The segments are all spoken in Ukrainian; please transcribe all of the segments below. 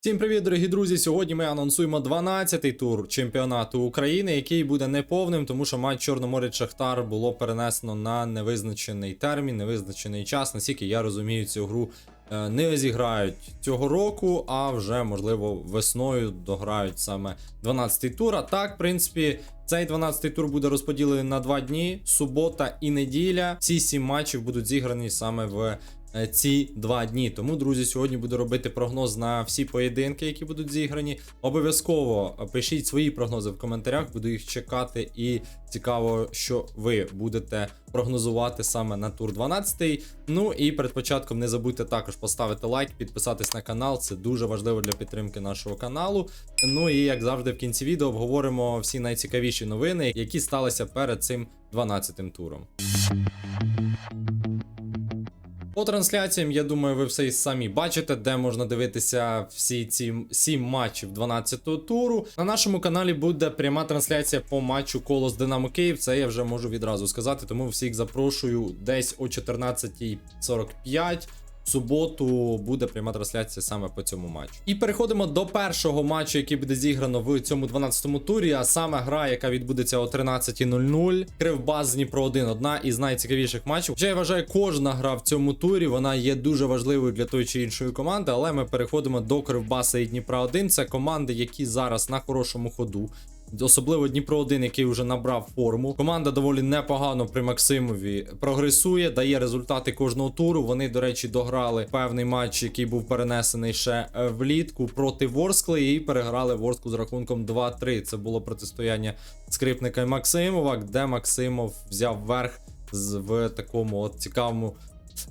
Всім привіт, дорогі друзі! Сьогодні ми анонсуємо 12-й тур чемпіонату України, який буде неповним, тому що матч Чорноморець Шахтар було перенесено на невизначений термін, невизначений час. Наскільки я розумію, цю гру е, не зіграють цього року, а вже можливо весною дограють саме 12-й тур. А так, в принципі, цей 12-й тур буде розподілений на два дні: субота і неділя. Всі сім матчів будуть зіграні саме в ці два дні. Тому, друзі, сьогодні буду робити прогноз на всі поєдинки, які будуть зіграні. Обов'язково е, пишіть свої прогнози в коментарях, буду їх чекати. І цікаво, що ви будете прогнозувати саме на тур 12. Ну і перед початком не забудьте також поставити лайк, підписатись на канал. Це дуже важливо для підтримки нашого каналу. Ну і як завжди, в кінці відео обговоримо всі найцікавіші новини, які сталися перед цим 12-тим туром. По трансляціям, я думаю, ви все і самі бачите, де можна дивитися всі ці сім матчів 12-го туру. На нашому каналі буде пряма трансляція по матчу Колос Динамо Київ. Це я вже можу відразу сказати, тому всіх запрошую десь о 14.45. Суботу буде пряма трансляція саме по цьому матчу. І переходимо до першого матчу, який буде зіграно в цьому 12-му турі. А саме гра, яка відбудеться о 13.00. Кривбас Дніпро 1 одна із найцікавіших матчів. Хоча я вважаю, кожна гра в цьому турі вона є дуже важливою для тої чи іншої команди. Але ми переходимо до Кривбаса і Дніпра 1 Це команди, які зараз на хорошому ходу. Особливо Дніпро 1 який вже набрав форму. Команда доволі непогано при Максимові прогресує, дає результати кожного туру. Вони, до речі, дограли певний матч, який був перенесений ще е, влітку проти Ворскли, і переграли Ворску з рахунком 2-3. Це було протистояння скрипника і Максимова, де Максимов взяв верх в такому от цікавому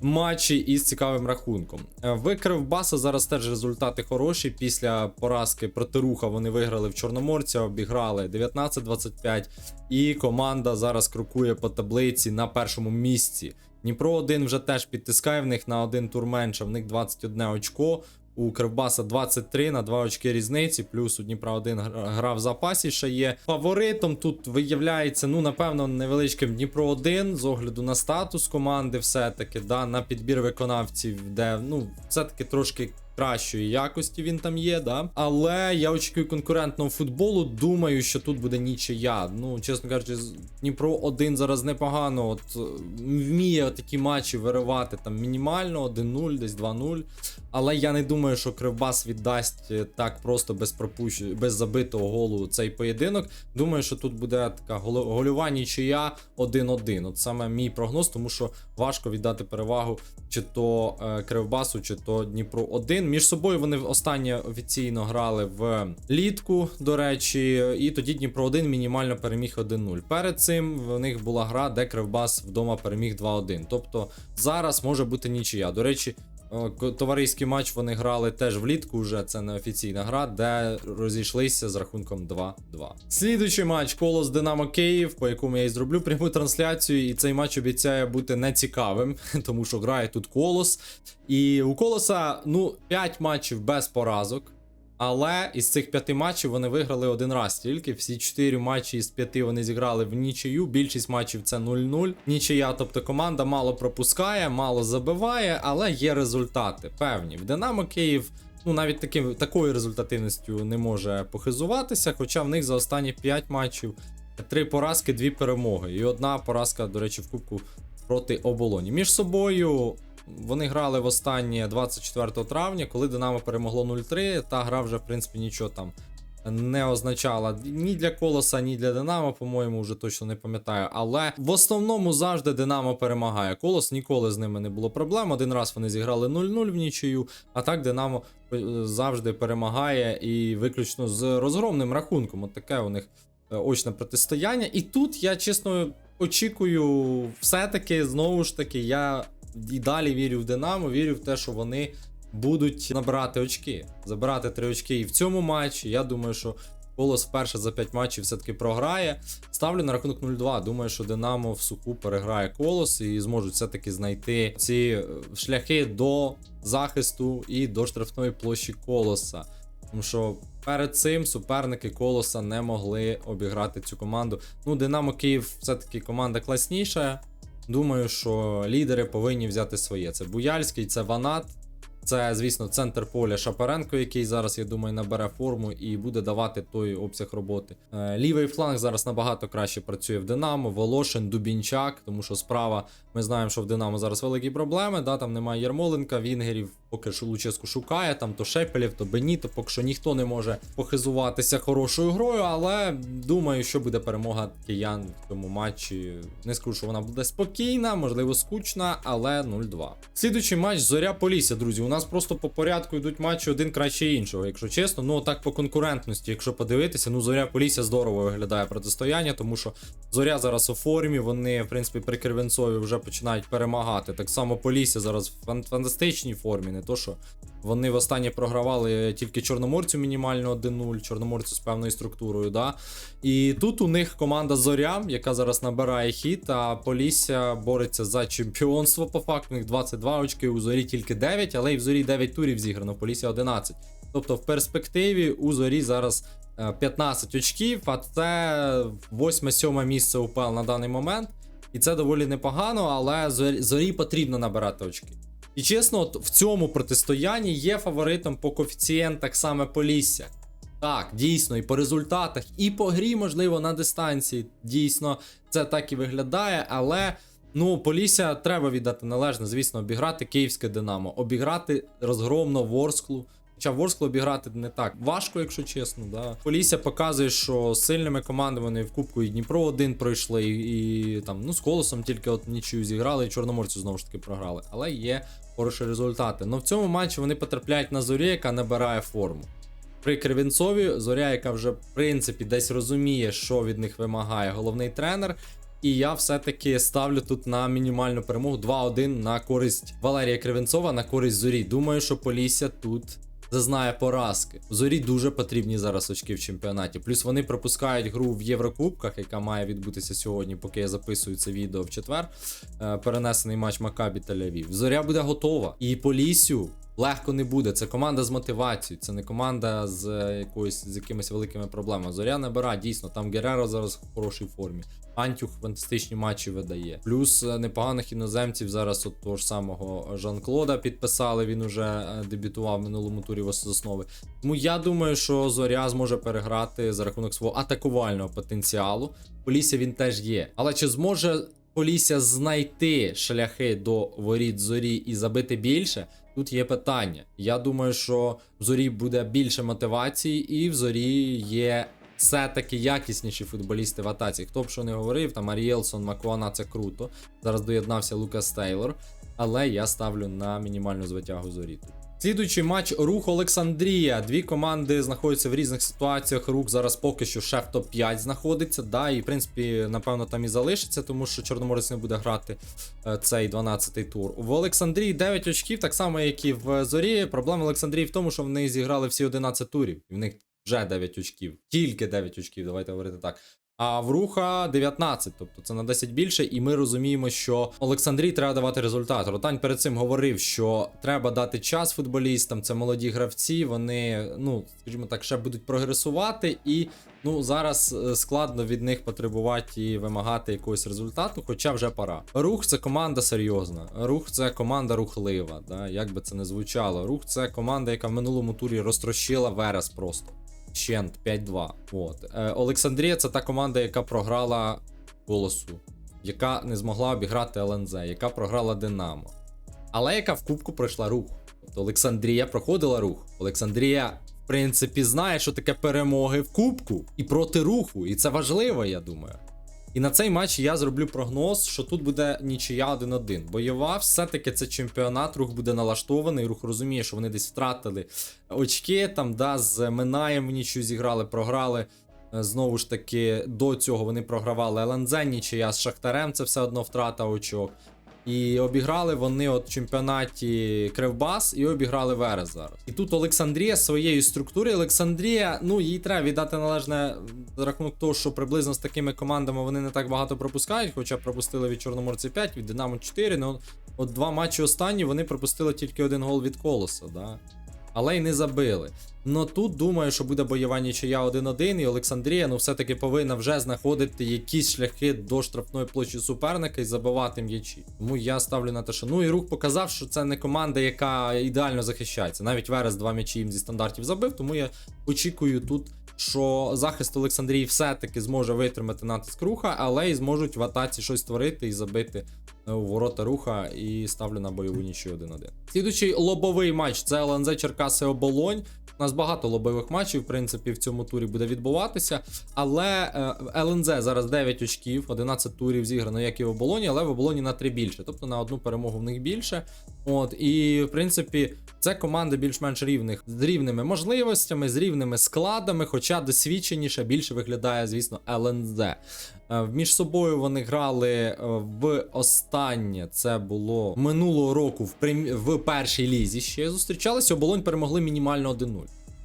матчі із цікавим рахунком. Викрив В Кривбаса зараз теж результати хороші. Після поразки проти руха вони виграли в Чорноморця, обіграли 19-25. І команда зараз крокує по таблиці на першому місці. Дніпро 1 вже теж підтискає в них на один тур менше, в них 21 очко. У Кривбаса 23 на 2 очки різниці, плюс у Дніпра 1 гра в запасі ще є. Фаворитом тут виявляється, ну, напевно, невеличким Дніпро 1 з огляду на статус команди, все-таки, да, на підбір виконавців, де ну, все-таки трошки кращої якості він там є, да. Але я очікую конкурентного футболу. Думаю, що тут буде нічия. Ну, чесно кажучи, Дніпро 1 зараз непогано. От е, вміє такі матчі виривати там мінімально 1-0, десь 2-0. Але я не думаю, що Кривбас віддасть е, так просто без пропущ... без забитого голу цей поєдинок. Думаю, що тут буде така гольова нічия 1-1. От саме мій прогноз, тому що важко віддати перевагу чи то е, Кривбасу, чи то Дніпро 1. Між собою вони останнє офіційно грали в літку, до речі, і тоді Дніпро 1 мінімально переміг 1-0. Перед цим в них була гра, де Кривбас вдома переміг 2-1. Тобто зараз може бути нічия. До речі, Товариський матч вони грали теж влітку, вже це не офіційна гра, де розійшлися з рахунком 2-2. Слідуючий матч Колос Динамо Київ, по якому я і зроблю пряму трансляцію. І цей матч обіцяє бути нецікавим, тому що грає тут Колос. І у Колоса ну 5 матчів без поразок. Але із цих п'яти матчів вони виграли один раз тільки. Всі чотири матчі із п'яти вони зіграли в нічию. Більшість матчів це 0-0. Нічия, тобто команда мало пропускає, мало забиває, але є результати певні. В Динамо Київ. Ну, навіть таким, такою результативністю не може похизуватися, хоча в них за останні 5 матчів три поразки, дві перемоги. І одна поразка, до речі, в Кубку проти оболоні. Між собою вони грали в останнє 24 травня, коли Динамо перемогло 0-3. Та гра вже, в принципі, нічого там не означала ні для Колоса, ні для Динамо, по-моєму, вже точно не пам'ятаю. Але в основному завжди Динамо перемагає. Колос ніколи з ними не було проблем. Один раз вони зіграли 0-0 в нічию, а так Динамо е, завжди перемагає і виключно з розгромним рахунком. От таке у них е, очне протистояння. І тут я чесно очікую, все-таки знову ж таки, я і далі вірю в Динамо, вірю в те, що вони будуть набирати очки, забирати три очки і в цьому матчі. Я думаю, що Колос вперше за 5 матчів все-таки програє. Ставлю на рахунок 0-2. Думаю, що Динамо в суху переграє колос і зможуть все-таки знайти ці е, шляхи до захисту і до штрафної площі колоса. Тому що перед цим суперники колоса не могли обіграти цю команду. Ну, Динамо Київ все-таки команда класніша. Думаю, що лідери повинні взяти своє. Це Буяльський, це Ванат. Це, звісно, центр поля Шапаренко, який зараз, я думаю, набере форму і буде давати той обсяг роботи. Е, Лівий фланг зараз набагато краще працює в Динамо, Волошин, Дубінчак, тому що справа ми знаємо, що в Динамо зараз великі проблеми. Да, там немає Ярмоленка, Вінгерів, поки що Луческу шукає, там то Шепелів, то Беніто, поки що ніхто не може похизуватися хорошою грою, але думаю, що буде перемога киян в цьому матчі. Не скажу, що вона буде спокійна, можливо, скучна, але 0-2. Слідуючий матч Зоря Полісся, друзі. У нас просто по порядку йдуть матчі один краще іншого, якщо чесно. Ну так по конкурентності, якщо подивитися, ну Зоря Полісся здорово виглядає протистояння, тому що Зоря зараз у формі, вони, в принципі, при Кривенцові вже починають перемагати. Так само Полісся зараз в фан- фантастичній формі, не то що. Вони востаннє програвали тільки Чорноморцю мінімально 1-0, Чорноморцю з певною структурою. Да? І тут у них команда Зоря, яка зараз набирає хід, а Полісся бореться за чемпіонство по факту. У них 22 очки, у зорі тільки 9, але і в зорі 9 турів зіграно, в Полісся 11. Тобто в перспективі у зорі зараз е, 15 очків, а це 8-7 місце УПЛ на даний момент. І це доволі непогано, але зорі потрібно набирати очки. І чесно, от в цьому протистоянні є фаворитом по коефіцієнтах саме Полісся. Так, дійсно, і по результатах, і по грі, можливо, на дистанції. Дійсно, це так і виглядає, але. Ну, Полісся треба віддати належне, звісно, обіграти київське Динамо, обіграти розгромно Ворсклу. Хоча Ворсклу обіграти не так важко, якщо чесно. Да. Полісся показує, що сильними командами вони в Кубку і Дніпро один пройшли, і, і там, ну, з колосом тільки от нічию зіграли, і Чорноморцю знову ж таки програли. Але є хороші результати. Ну в цьому матчі вони потрапляють на зорі, яка набирає форму. При Кривінцові зоря, яка вже в принципі десь розуміє, що від них вимагає головний тренер. І я все-таки ставлю тут на мінімальну перемогу 2-1 на користь Валерія Кривенцова, на користь зорі. Думаю, що Полісся тут зазнає поразки. Зорі дуже потрібні зараз очки в чемпіонаті. Плюс вони пропускають гру в Єврокубках, яка має відбутися сьогодні, поки я записую це відео в четвер. Е, перенесений матч Макабі та Львів. Зоря буде готова. І Поліссю легко не буде. Це команда з мотивацією, це не команда з е, якоюсь з якимись великими проблемами. Зоря набира, дійсно, там Гереро зараз в хорошій формі. Антюх фантастичні матчі видає. Плюс е, непоганих іноземців зараз от того ж самого Жан-Клода підписали. Він уже е, дебютував в минулому турі в основи. Тому я думаю, що Зоря зможе переграти за рахунок свого атакувального потенціалу. Полісся він теж є. Але чи зможе Полісся знайти шляхи до воріт зорі і забити більше? Тут є питання. Я думаю, що в зорі буде більше мотивації, і в зорі є все-таки якісніші футболісти в атаці. Хто б що не говорив, там Аріелсон, Макуана це круто. Зараз доєднався Лукас Тейлор, але я ставлю на мінімальну звитягу зорі. Слідуючий матч Рух Олександрія. Дві команди знаходяться в різних ситуаціях. Рух зараз поки що ще в топ-5 знаходиться. Да, і в принципі, напевно, там і залишиться, тому що Чорноморець не буде грати е, цей 12-й тур. В Олександрії 9 очків, так само, як і в Зорі. Проблема Олександрії в тому, що вони зіграли всі 11 турів. І в них вже 9 очків. Тільки 9 очків, давайте говорити так. А в руха 19, тобто це на 10 більше, і ми розуміємо, що Олександрії треба давати результат. Ротань перед цим говорив, що треба дати час футболістам. Це молоді гравці. Вони, ну скажімо так, ще будуть прогресувати, і ну зараз е, складно від них потребувати і вимагати якогось результату, хоча вже пора. Рух це команда серйозна. Рух це команда рухлива. Да? Як би це не звучало. Рух це команда, яка в минулому турі розтрощила Верес просто. Щент 5-2. От. Е, Олександрія це та команда, яка програла голосу, яка не змогла обіграти ЛНЗ, яка програла Динамо. Але яка в Кубку пройшла рух. Тобто Олександрія проходила рух. Олександрія, в принципі, знає, що таке перемоги в Кубку і проти руху. І це важливо, я думаю. І на цей матч я зроблю прогноз, що тут буде нічия 1-1. Бойова, все-таки це чемпіонат, рух буде налаштований. Рух розуміє, що вони десь втратили очки. Там, да, з Минаєм в зіграли, програли. Е, Знову ж таки, до цього вони програвали ЛНЗ, нічия з Шахтарем, це все одно втрата очок. І обіграли вони от в чемпіонаті Кривбас і обіграли Верес зараз. І тут Олександрія своєю структурою. Олександрія, ну їй треба віддати належне за рахунок того, що приблизно з такими командами вони не так багато пропускають, хоча пропустили від Чорноморця 5, від Динамо 4. Ну от два матчі останні вони пропустили тільки один гол від колоса, да. Але й не забили. Но тут думаю, що буде бойова нічия 1-1, і Олександрія ну все-таки повинна вже знаходити якісь шляхи до штрафної площі суперника і забивати м'ячі. Тому я ставлю на те, що ну і рух показав, що це не команда, яка ідеально захищається. Навіть Верес два м'ячі їм зі стандартів забив, тому я очікую тут. Що захист Олександрії все-таки зможе витримати натиск руха, але й зможуть в атаці щось створити і забити е, у ворота руха і ставлю на бойову нічию 1-1. Слідуючий лобовий матч це ЛНЗ Черкаси Оболонь. У багато лобових матчів, в принципі, в цьому турі буде відбуватися. Але е, ЛНЗ зараз 9 очків, 11 турів зіграно, як і в оболоні, але в оболоні на 3 більше. Тобто на одну перемогу в них більше. От, і в принципі, це команди більш-менш рівних з рівними можливостями, з рівними складами, хоча досвідченіше більше виглядає, звісно, ЛНЗ. Е, Між собою вони грали е, в останнє. Це було минулого року в, прем... в першій лізі. Ще зустрічалися. Оболонь перемогли мінімально 1-0.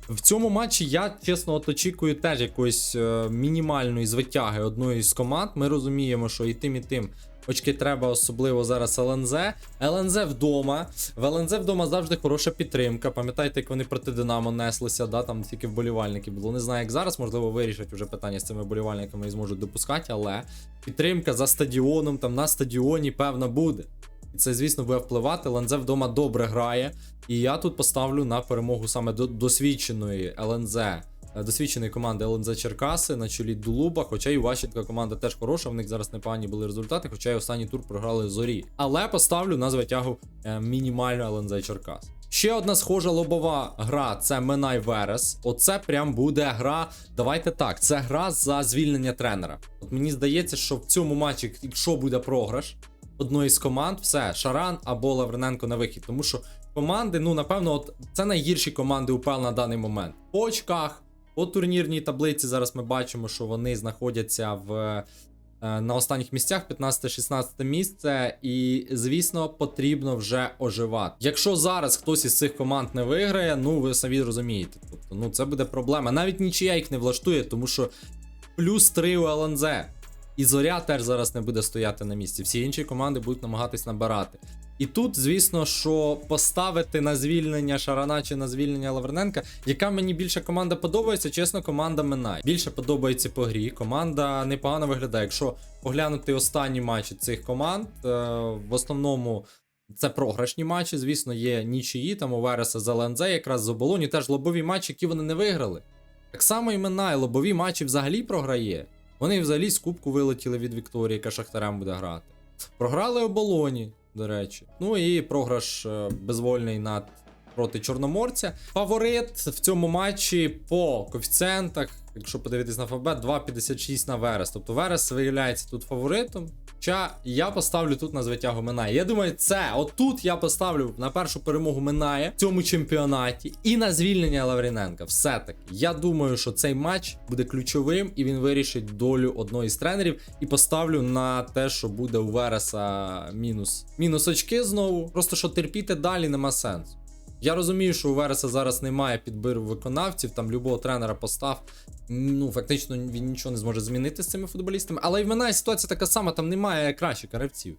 В цьому матчі я чесно от очікую теж якоїсь е, мінімальної звитяги одної з команд. Ми розуміємо, що і тим, і тим очки треба, особливо зараз ЛНЗ. ЛНЗ вдома. В ЛНЗ вдома завжди хороша підтримка. Пам'ятаєте, як вони проти Динамо неслися, да, там тільки вболівальники було. Не знаю, як зараз, можливо, вирішать вже питання з цими вболівальниками і зможуть допускати, але підтримка за стадіоном, там на стадіоні, певно, буде. Це, звісно, буде впливати. ЛНЗ вдома добре грає. І я тут поставлю на перемогу саме до досвідченої ЛНЗ, е, досвідченої команди ЛНЗ Черкаси на чолі Дулуба. Хоча і Ващенка команда теж хороша, в них зараз непогані були результати, хоча й останній тур програли зорі. Але поставлю на звитягу е, мінімальну ЛНЗ Черкас. Ще одна схожа лобова гра це Минай Верес. Оце прям буде гра. Давайте так, це гра за звільнення тренера. От мені здається, що в цьому матчі, якщо буде програш, одної з команд, все, Шаран або Лаврененко на вихід. Тому що команди, ну напевно, от це найгірші команди УПЛ на даний момент. По очках, по турнірній таблиці зараз ми бачимо, що вони знаходяться в. е, На останніх місцях 15-16 місце, і звісно, потрібно вже оживати. Якщо зараз хтось із цих команд не виграє, ну ви самі розумієте. Тобто, ну це буде проблема. Навіть нічия їх не влаштує, тому що плюс 3 у ЛНЗ. І зоря теж зараз не буде стояти на місці. Всі інші команди будуть намагатись набирати. І тут, звісно, що поставити на звільнення Шарана чи на звільнення Лаврененка, яка мені більше команда подобається, чесно, команда Минай. Більше подобається по грі. Команда непогано виглядає. Якщо поглянути останні матчі цих команд, е, в основному. Це програшні матчі, звісно, є нічиї, там у Вереса з ЛНЗ, якраз з оболоні, теж лобові матчі, які вони не виграли. Так само і Минай, лобові матчі взагалі програє. Вони взагалі з кубку вилетіли від Вікторії, яка Шахтарем буде грати. Програли оболоні, до речі. Ну і програш е, безвольний над проти Чорноморця. Фаворит в цьому матчі по коефіцієнтах, якщо подивитись на ФБ, 2,56 на Верес. Тобто Верес виявляється тут фаворитом. Хоча я поставлю тут на звитягу Минає. Я думаю, це отут я поставлю на першу перемогу Минає в цьому чемпіонаті і на звільнення Лавріненка. Все таки. Я думаю, що цей матч буде ключовим і він вирішить долю одного із тренерів. І поставлю на те, що буде у Вереса мінус. Мінус очки знову. Просто що терпіти далі нема сенсу. Я розумію, що у Вереса зараз немає підбиру виконавців, там любого тренера постав. Ну, фактично, він нічого не зможе змінити з цими футболістами. Але і в Минай ситуація така сама, там немає кращих гравців.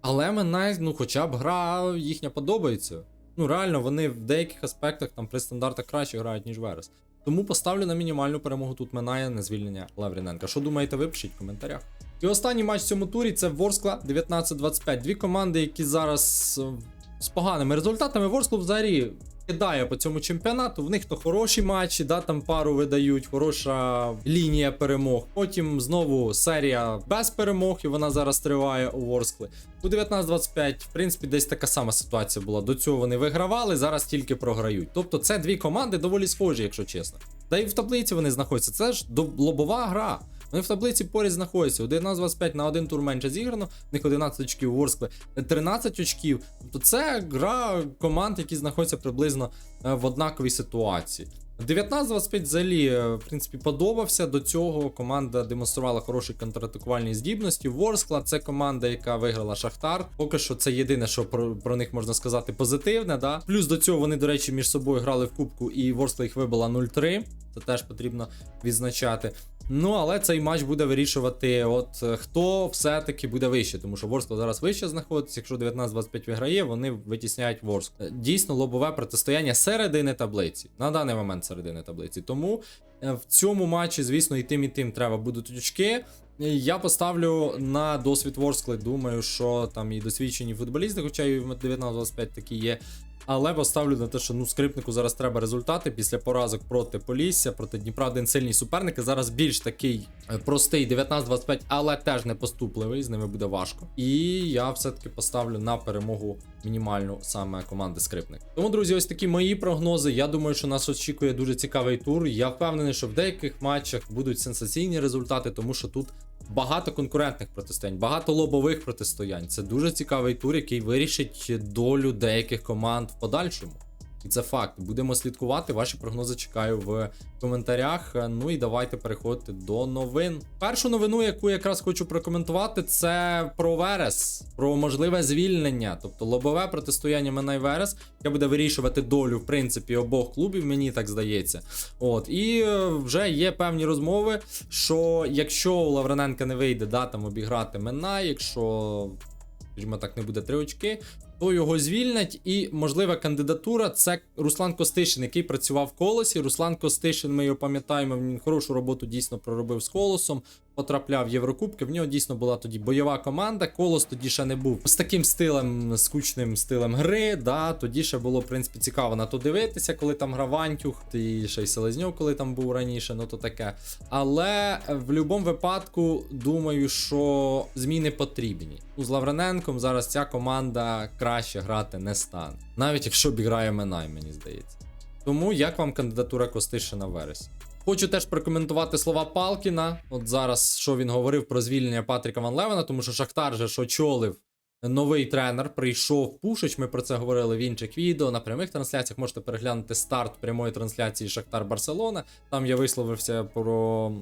Але Минай, ну, хоча б гра їхня подобається. Ну, реально, вони в деяких аспектах там при стандартах краще грають, ніж Верес. Тому поставлю на мінімальну перемогу тут Минає на звільнення Лавріненка. Що думаєте, ви пишіть в коментарях. І останній матч в цьому турі це Ворскла 19-25. Дві команди, які зараз е, з поганими результатами. Ворсклу взагалі кидає по цьому чемпіонату. В них то хороші матчі, да, там пару видають, хороша лінія перемог. Потім знову серія без перемог, і вона зараз триває у Ворскли. У 19-25, в принципі, десь така сама ситуація була. До цього вони вигравали, зараз тільки програють. Тобто це дві команди доволі схожі, якщо чесно. Та й в таблиці вони знаходяться. Це ж лобова гра. Вони в таблиці поряд знаходяться. 11-25 на один тур менше зіграно, в них 11 очків Ворскли, 13 очків. Тобто це гра команд, які знаходяться приблизно е, в однаковій ситуації. 19-25 взагалі, е, в принципі, подобався. До цього команда демонструвала хороші контратакувальні здібності. Ворскла це команда, яка виграла Шахтар. Поки що це єдине, що про, про них можна сказати позитивне. Да? Плюс до цього вони, до речі, між собою грали в кубку, і Ворскла їх вибила 0-3. Це теж потрібно відзначати. Ну, але цей матч буде вирішувати, от е, хто все-таки буде вище, тому що Ворскла зараз вище знаходиться. Якщо 19-25 виграє, вони витісняють Ворск. Дійсно, лобове протистояння середини таблиці. На даний момент середини таблиці. Тому е, в цьому матчі, звісно, і тим, і тим треба будуть очки. Я поставлю на досвід Ворскли. Думаю, що там і досвідчені футболісти, хоча і в 19-25 такі є. Але поставлю на те, що ну скрипнику зараз треба результати після поразок проти Полісся, проти Дніпра один сильний суперник. і Зараз більш такий е, простий 19-25, але теж не поступливий. З ними буде важко. І я все-таки поставлю на перемогу мінімальну саме команди скрипник. Тому, друзі, ось такі мої прогнози. Я думаю, що нас очікує дуже цікавий тур. Я впевнений, що в деяких матчах будуть сенсаційні результати, тому що тут багато конкурентних протистоянь, багато лобових протистоянь. Це дуже цікавий тур, який вирішить долю деяких команд в подальшому. І це факт. Будемо слідкувати. Ваші прогнози чекаю в коментарях. Ну і давайте переходити до новин. Першу новину, яку якраз хочу прокоментувати, це про Верес, про можливе звільнення, тобто лобове протистояння мене і Верес, яке буде вирішувати долю в принципі обох клубів, мені так здається. От і е, вже є певні розмови, що якщо у Лаврененка не вийде да, там обіграти Мена, якщо скажімо так, не буде три очки, то його звільнять. І можлива кандидатура це Руслан Костишин, який працював в колосі. Руслан Костишин, ми його пам'ятаємо, він хорошу роботу дійсно проробив з колосом. Потрапляв в Єврокубки. В нього дійсно була тоді бойова команда. Колос тоді ще не був з таким стилем, скучним стилем гри. Да, Тоді ще було, в принципі, цікаво на то дивитися, коли там грав Антюх, і ще й Селезньов, коли там був раніше, ну то таке. Але в будь-якому випадку думаю, що зміни потрібні. Ну, з зараз ця команда краще грати не стане. Навіть якщо обіграє Минай, мені здається. Тому як вам кандидатура Костишина в вересні? Хочу теж прокоментувати слова Палкіна. От зараз що він говорив про звільнення Патріка Ван Левена, тому що Шахтар же ж очолив новий тренер. Прийшов Пушич. Ми про це говорили в інших відео. На прямих трансляціях можете переглянути старт прямої трансляції Шахтар Барселона. Там я висловився про,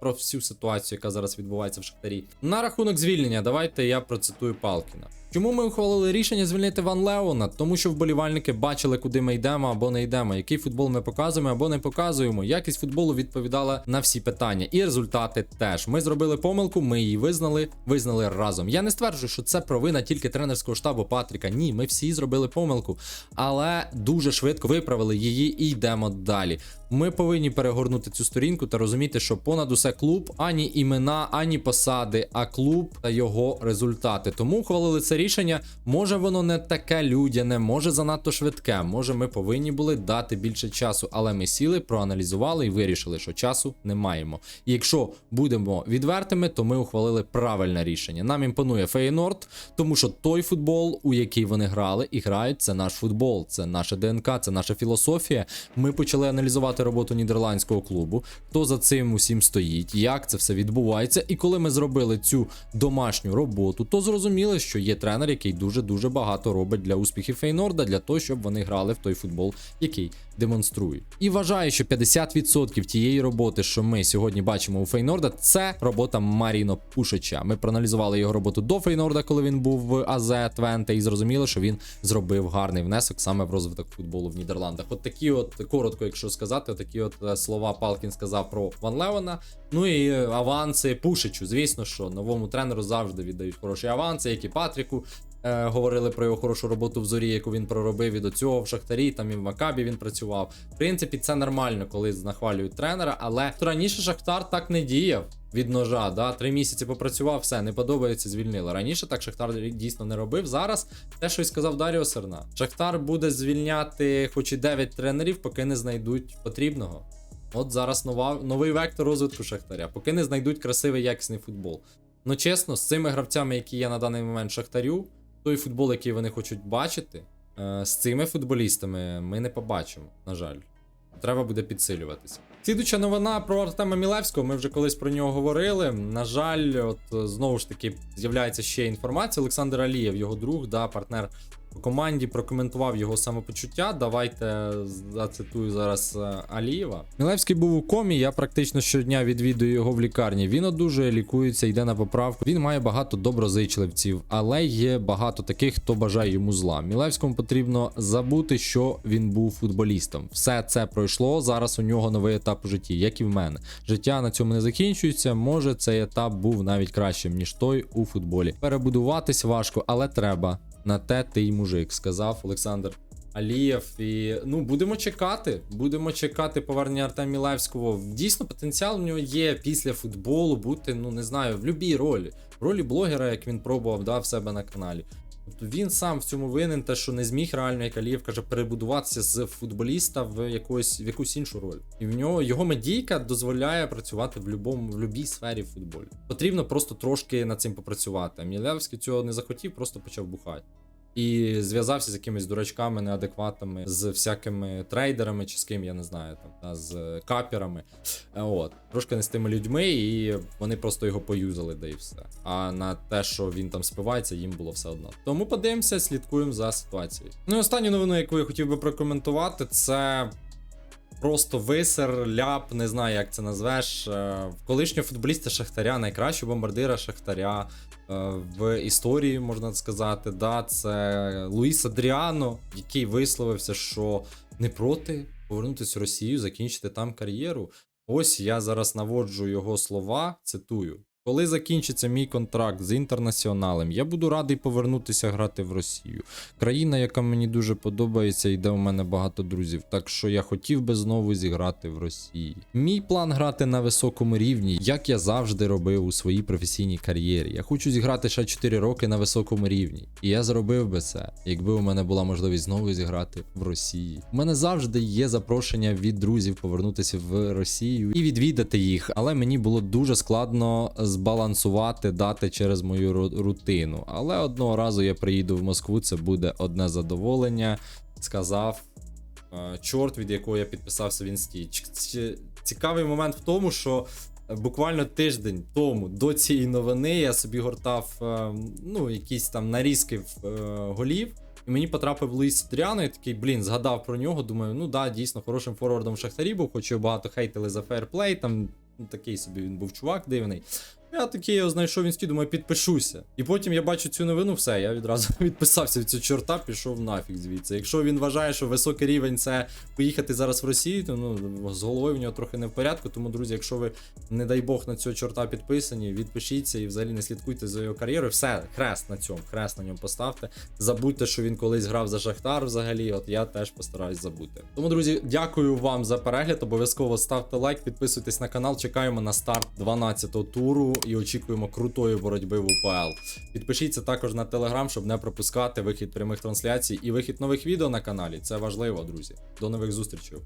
про всю ситуацію, яка зараз відбувається в Шахтарі. На рахунок звільнення, давайте я процитую Палкіна. Чому ми ухвалили рішення звільнити Ван Леона? Тому що вболівальники бачили, куди ми йдемо або не йдемо, який футбол ми показуємо або не показуємо. Якість футболу відповідала на всі питання, і результати теж. Ми зробили помилку, ми її визнали, визнали разом. Я не стверджую, що це провина тільки тренерського штабу Патріка. Ні, ми всі зробили помилку, але дуже швидко виправили її і йдемо далі. Ми повинні перегорнути цю сторінку та розуміти, що понад усе клуб ані імена, ані посади, а клуб та його результати. Тому ухвалили це рішення. Може воно не таке людяне, може занадто швидке. Може, ми повинні були дати більше часу, але ми сіли, проаналізували і вирішили, що часу не маємо. І якщо будемо відвертими, то ми ухвалили правильне рішення. Нам імпонує Фейнорд, тому що той футбол, у який вони грали і грають, це наш футбол, це наша ДНК, це наша філософія. Ми почали аналізувати роботу нідерландського клубу, хто за цим усім стоїть, як це все відбувається. І коли ми зробили цю домашню роботу, то зрозуміли, що є тренер, який дуже дуже багато робить для успіхів Фейнорда, для того, щоб вони грали в той футбол, який демонструють. І вважаю, що 50% тієї роботи, що ми сьогодні бачимо у Фейнорда, це робота Маріно Пушича. Ми проаналізували його роботу до Фейнорда, коли він був в АЗ Твенте, і зрозуміло, що він зробив гарний внесок саме в розвиток футболу в Нідерландах. От такі, от коротко, якщо сказати, такі от е, слова Палкін сказав про Ван Левена. Ну і аванси Пушичу. Звісно, що новому тренеру завжди віддають хороші аванси, як і Патріку. Е, говорили про його хорошу роботу в зорі, яку він проробив і до цього в Шахтарі, там і в Макабі він працював. В принципі, це нормально, коли знахвалюють тренера, але раніше Шахтар так не діяв від ножа. Да? Три місяці попрацював, все, не подобається, звільнили. Раніше так Шахтар дійсно не робив. Зараз те, що й сказав Даріо Серна. Шахтар буде звільняти хоч і 9 тренерів, поки не знайдуть потрібного. От зараз нова, новий вектор розвитку Шахтаря, поки не знайдуть красивий якісний футбол. Ну чесно, з цими гравцями, які є на даний момент Шахтарю, той футбол, який вони хочуть бачити, е, з цими футболістами ми не побачимо, на жаль. Треба буде підсилюватися. Слідуча новина про Артема Мілевського. Ми вже колись про нього говорили. На жаль, от знову ж таки з'являється ще інформація. Олександр Алієв, його друг, да, партнер по команді, прокоментував його самопочуття. Давайте зацитую зараз е, Алієва. Мілевський був у комі. Я практично щодня відвідую його в лікарні. Він одужує, лікується, йде на поправку. Він має багато доброзичливців, але є багато таких, хто бажає йому зла. Мілевському потрібно забути, що він був футболістом. Все це пройшло. Зараз у нього новий етап у житті, як і в мене. Життя на цьому не закінчується. Може, цей етап був навіть кращим ніж той у футболі. Перебудуватись важко, але треба. На те ти й мужик, сказав Олександр Алієв. І ну будемо чекати. Будемо чекати повернення Артема Мілевського. Дійсно, потенціал в нього є після футболу бути, ну не знаю, в будь-якій ролі. В ролі блогера, як він пробував да, в себе на каналі. Тобто він сам в цьому винен, те, що не зміг реально, як Алієв каже, перебудуватися з футболіста в якусь в якусь іншу роль. І в нього його медійка дозволяє працювати в любому в любій сфері футболю. Потрібно просто трошки над цим попрацювати. Мілевський цього не захотів, просто почав бухати. І зв'язався з якимись дурачками, неадекватами, з всякими трейдерами чи з ким, я не знаю, там та, з каперами. Е, От, трошки не з тими людьми, і вони просто його поюзали, да і все. А на те, що він там спивається, їм було все одно. Тому подивимося, слідкуємо за ситуацією. Ну і останню новину, яку я хотів би прокоментувати, це. Просто висер, ляп, не знаю, як це назвеш. Е, Колишнього футболіста Шахтаря, найкращого бомбардира Шахтаря в історії, можна сказати. Да, Це Луїс Адріано, який висловився, що не проти повернутися в Росію, закінчити там кар'єру. Ось я зараз наводжу його слова, цитую. Коли закінчиться мій контракт з інтернаціоналем, я буду радий повернутися грати в Росію. Країна, яка мені дуже подобається, і де у мене багато друзів. Так що я хотів би знову зіграти в Росії. Мій план грати на високому рівні, як я завжди робив у своїй професійній кар'єрі. Я хочу зіграти ще 4 роки на високому рівні. І я зробив би це, якби у мене була можливість знову зіграти в Росії. У мене завжди є запрошення від друзів повернутися в Росію і відвідати їх, але мені було дуже складно збалансувати дати через мою рутину. Але одного разу я приїду в Москву, це буде одне задоволення. Сказав е, чорт, від якого я підписався в інсті. Цікавий момент в тому, що е, буквально тиждень тому до цієї новини я собі гортав е, ну, якісь там нарізки голів. І мені потрапив Луїс Дряно, я такий, блін, згадав про нього. Думаю, ну да, дійсно, хорошим форвардом в Шахтарі був, хоч його багато хейтили за фейрплей, там ну, такий собі він був чувак дивний. Я такий його знайшов в інсті, думаю, підпишуся. І потім я бачу цю новину, все, я відразу відписався в цю чорта, пішов нафіг звідси. Якщо він вважає, що високий рівень це поїхати зараз в Росію, то ну з головою в нього трохи не в порядку. Тому, друзі, якщо ви, не дай Бог, на цього чорта підписані, відпишіться і взагалі не слідкуйте за його кар'єрою. Все, хрест на цьому, хрест на ньому поставте. Забудьте, що він колись грав за Шахтар взагалі. От я теж постараюсь забути. Тому, друзі, дякую вам за перегляд. Обов'язково ставте лайк, підписуйтесь на канал. Чекаємо на старт 12-го туру і очікуємо крутої боротьби в УПЛ. Підпишіться також на телеграм, щоб не пропускати вихід прямих трансляцій і вихід нових відео на каналі. Це важливо, друзі. До нових зустрічей.